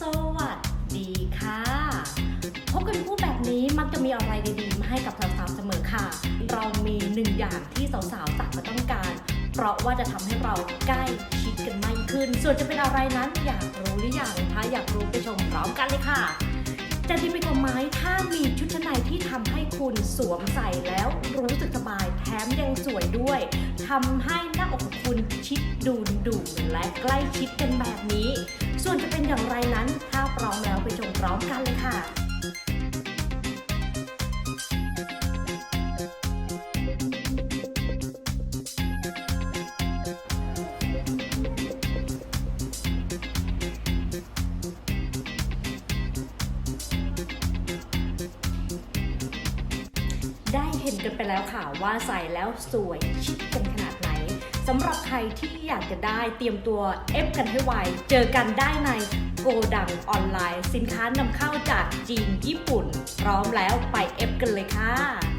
สวัสดีค่ะ พบกันคู่แบบนี้มักจะมีอะไรดีๆมาให้กับสาวๆเสมอค่ะ เรามีหนึ่งอย่างที่สาวๆต่างก็ต้องการ เพราะว่าจะทำให้เราใกล้ชิดกันมากขึ้น ส่วนจะเป็นอะไรนั้นอยากรู้หรือยังคะอยากรู้ไปชมพร้อมกันเลยค่ะจะดีไปกว่าไหมถ้ามีชุดชั้นในที่ทำให้คุณสวมใส่แล้วรู้สึกสบายแถมยังสวยด้วย ทำให้หน้าอกคุณชิดดูดูและใกล้ชิดกันแบบนี้ กันเลยค่ะได้เห็นกันไปแล้วค่ะว่าใส่แล้วสวยชิดกัน สำหรับใครที่อยากจะได้เตรียมตัวเอฟกันให้ไว เจอกันได้ในโกดังออนไลน์ สินค้านำเข้าจากจีนญี่ปุ่น พร้อมแล้วไปเอฟกันเลยค่ะ